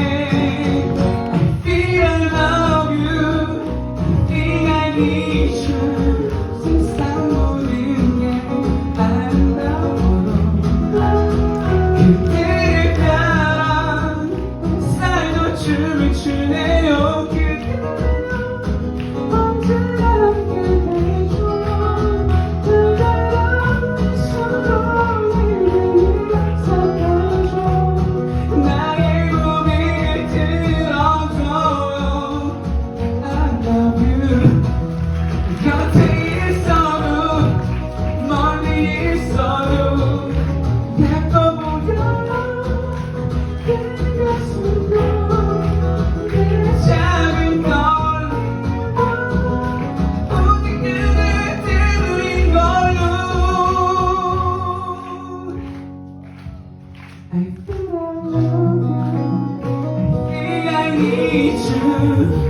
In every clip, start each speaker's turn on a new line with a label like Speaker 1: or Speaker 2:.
Speaker 1: me. I feel I need you.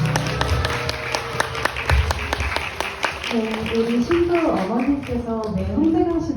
Speaker 1: 어머니께서 내
Speaker 2: 형제가